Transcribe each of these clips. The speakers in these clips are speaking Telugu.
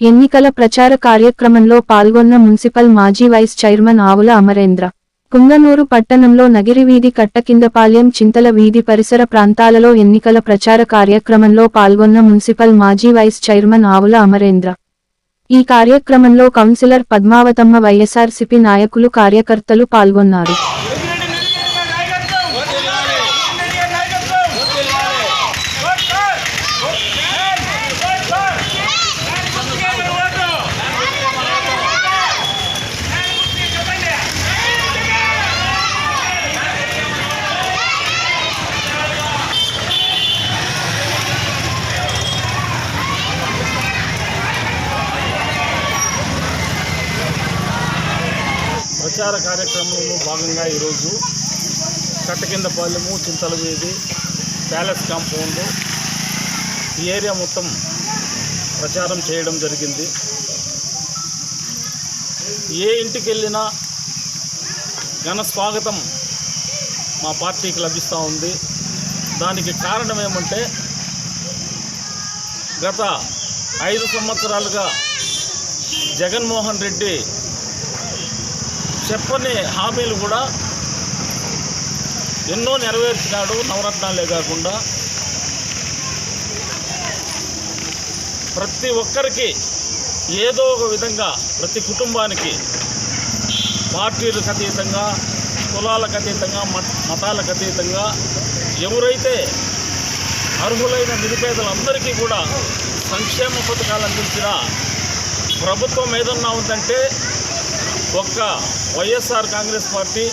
ఎన్నికల ప్రచార కార్యక్రమంలో పాల్గొన్న మున్సిపల్ మాజీ వైస్ చైర్మన్ ఆవుల అమరేంద్ర. కుంగనూరు పట్టణంలో నగిరివీధి కట్టకిందపాలెం చింతల వీధి పరిసర ప్రాంతాలలో ఎన్నికల ప్రచార కార్యక్రమంలో పాల్గొన్న మున్సిపల్ మాజీ వైస్ చైర్మన్ ఆవుల అమరేంద్ర. ఈ కార్యక్రమంలో కౌన్సిలర్ పద్మావతమ్మ వైఎస్ఆర్సిపి నాయకులు కార్యకర్తలు పాల్గొన్నారు. ప్రచార కార్యక్రమంలో భాగంగా ఈరోజు కట్టకిందపాలెము చింతల వీధి ప్యాలెస్ కాంపౌండ్ ఈ ఏరియా మొత్తం ప్రచారం చేయడం జరిగింది. ఏ ఇంటికి వెళ్ళినా ఘన స్వాగతం మా పార్టీకి లభిస్తూ ఉంది. దానికి కారణం ఏమంటే గత ఐదు సంవత్సరాలుగా జగన్మోహన్ రెడ్డి చెప్పని హామీలు కూడా ఎన్నో నెరవేర్చినాడు నవరత్నాలే కాకుండా. ప్రతి ఒక్కరికి ఏదో ఒక విధంగా ప్రతి కుటుంబానికి పార్టీలకు అతీతంగా కులాలకు అతీతంగా మతాలకు అతీతంగా ఎవరైతే అర్హులైన నిరుపేదలందరికీ కూడా సంక్షేమ పథకాలు అందించిన ప్రభుత్వం ఏదన్నా ఉందంటే ఒక్క వైఎస్ఆర్ కాంగ్రెస్ పార్టీ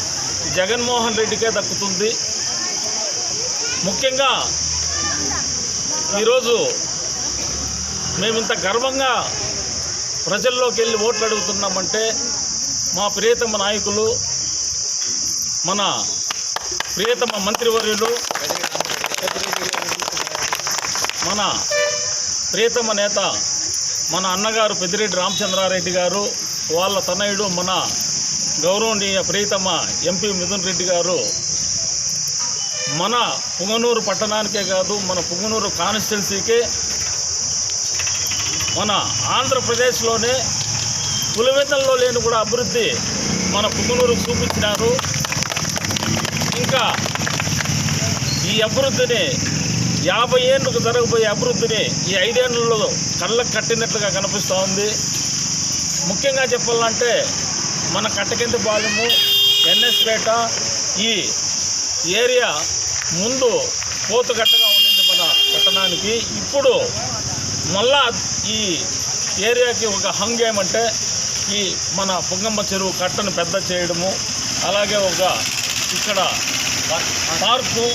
జగన్మోహన్ రెడ్డికే దక్కుతుంది. ముఖ్యంగా ఈరోజు మేము ఇంత గర్వంగా ప్రజల్లోకి వెళ్ళి ఓట్లు అడుగుతున్నామంటే మా ప్రియతమ నాయకులు మన ప్రియతమ మంత్రివర్యులు మన ప్రియతమ నేత మన అన్నగారు పెద్దిరెడ్డి రామచంద్రారెడ్డి గారు వాళ్ళ తనయుడు మన గౌరవనీయ ప్రియతమ ఎంపీ మిథున్ రెడ్డి గారు మన పుంగనూరు పట్టణానికే కాదు మన పుంగనూరు కాన్స్టిట్యున్సీకే మన ఆంధ్రప్రదేశ్లోనే పులివెందల్లో లేని కూడా అభివృద్ధి మన పుంగనూరు చూపించినారు. ఇంకా ఈ అభివృద్ధిని యాభై ఏళ్ళకు జరగబోయే అభివృద్ధిని ఈ ఐదేళ్ళలో కళ్ళకు కట్టినట్లుగా కనిపిస్తూ ఉంది. ముఖ్యంగా చెప్పాలంటే మన కట్టకింది పాలెము ఎన్ఎస్పేట ఈ ఏరియా ముందు పోతుగట్టగా ఉండింది మన పట్టణానికి. ఇప్పుడు మళ్ళా ఈ ఏరియాకి ఒక హంగ్ ఏమంటే ఈ మన పొంగమ్మ చెరువు కట్టను పెద్ద చేయడము అలాగే ఒక ఇక్కడ పార్కు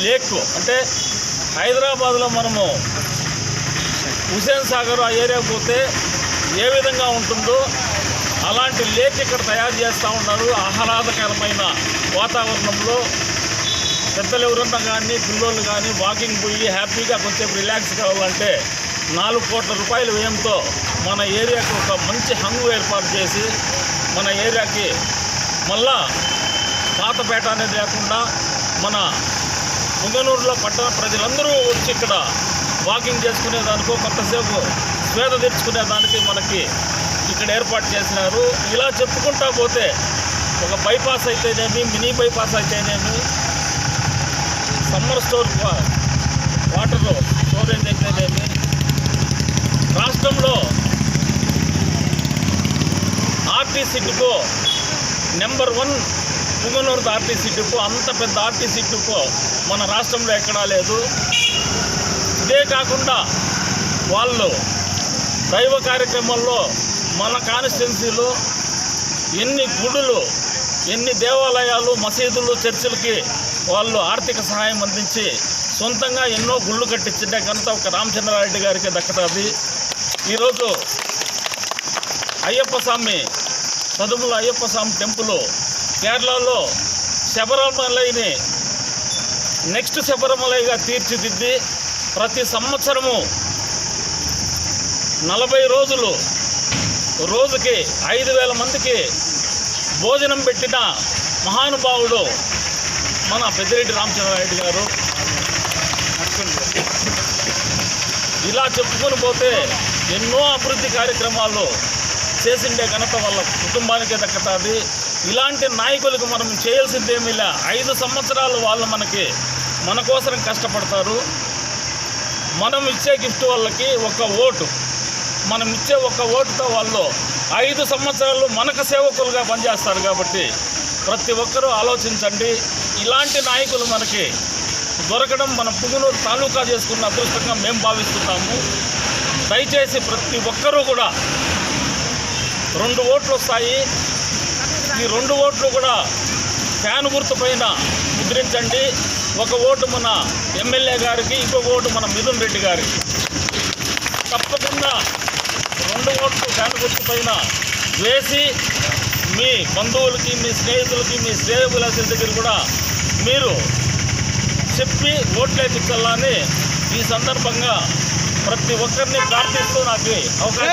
లేక్ అంటే హైదరాబాద్లో మనము హుసేన్ సాగర్ ఆ ఏరియా పోతే ఏ విధంగా ఉంటుందో అలాంటి లేక్ ఇక్కడ తయారు చేస్తూ ఉన్నారు. ఆహ్లాదకరమైన వాతావరణంలో పెద్దలు ఎవరన్నా కానీ పిల్లోళ్ళు కానీ వాకింగ్ పోయి హ్యాపీగా కొంచెం రిలాక్స్ కావాలంటే నాలుగు కోట్ల రూపాయల వ్యయంతో మన ఏరియాకి ఒక మంచి హంగు ఏర్పాటు చేసి మన ఏరియాకి మళ్ళా పాతపేట అనేది లేకుండా మన ముంగనూరులో పట్టణ ప్రజలందరూ వచ్చి ఇక్కడ వాకింగ్ చేసుకునే దానికో కొంతసేపు స్వేద తెచ్చుకునే దానికి మనకి ఇక్కడ ఏర్పాటు చేసినారు. ఇలా చెప్పుకుంటా పోతే ఒక బైపాస్ అయితేనేమి మినీ బైపాస్ అయితేనేమి సమ్మర్ స్టోర్ వాటర్ స్టోరేజ్ అయితేనేమి రాష్ట్రంలో RTC depot number one Punganur RTC depot అంత పెద్ద ఆర్టీసీ డిపో మన రాష్ట్రంలో ఎక్కడా లేదు. ఇదే కాకుండా వాళ్ళు దైవ కార్యక్రమంలో మన కాన్స్టిట్యున్సీలో ఎన్ని గుడులు ఎన్ని దేవాలయాలు మసీదులు చర్చిలకి వాళ్ళు ఆర్థిక సహాయం అందించి సొంతంగా ఎన్నో గుళ్ళు కట్టించిన కనుక ఒక రామచంద్రారెడ్డి గారికి దక్కుతుంది ఈరోజు అయ్యప్ప స్వామి చదువుల అయ్యప్ప స్వామి టెంపుల్ కేరళలో శబరిమలైని నెక్స్ట్ శబరిమలైగా తీర్చిదిద్ది ప్రతి సంవత్సరము నలభై రోజులు రోజుకి ఐదు వేల మందికి భోజనం పెట్టిన మహానుభావుడు మన పెద్దిరెడ్డి రామచంద్రారెడ్డి గారు. ఇలా చెప్పుకొని పోతే ఎన్నో అభివృద్ధి కార్యక్రమాలు చేసిండే ఘనత వాళ్ళ కుటుంబానికే దక్కుతుంది. ఇలాంటి నాయకులకు మనం చేయాల్సింది లే. ఐదు సంవత్సరాలు వాళ్ళు మనకి మన కోసం కష్టపడతారు. మనం ఇచ్చే గిఫ్ట్ వాళ్ళకి ఒక ఓటు. మనం ఇచ్చే ఒక ఓటుతో వాళ్ళు ఐదు సంవత్సరాలు మనకు సేవకులుగా పనిచేస్తారు కాబట్టి ప్రతి ఒక్కరూ ఆలోచించండి. ఇలాంటి నాయకులు మనకి దొరకడం మన పుగునూరు తాలూకా చేసుకున్న అదృష్టంగా మేము భావిస్తున్నాము. దయచేసి ప్రతి ఒక్కరూ కూడా రెండు ఓట్లు వస్తాయి. ఈ రెండు ఓట్లు కూడా ఫ్యాన్ గుర్తు పైన ముద్రించండి. ఒక ఓటు మన ఎమ్మెల్యే గారికి ఇంకొక ఓటు మన మిథున్ రెడ్డి గారికి. తప్పకుండా రెండు ఓట్లు ఫ్యాన్ గుర్తు పైన వేసి మీ బంధువులకి మీ స్నేహితులకి మీ శ్రేయభిలాషుల దగ్గర కూడా మీరు చెప్పి ఓట్లు వేయించాలని ఈ సందర్భంగా ప్రతి ఒక్కరిని ప్రార్థిస్తూ నాకు అవకాశం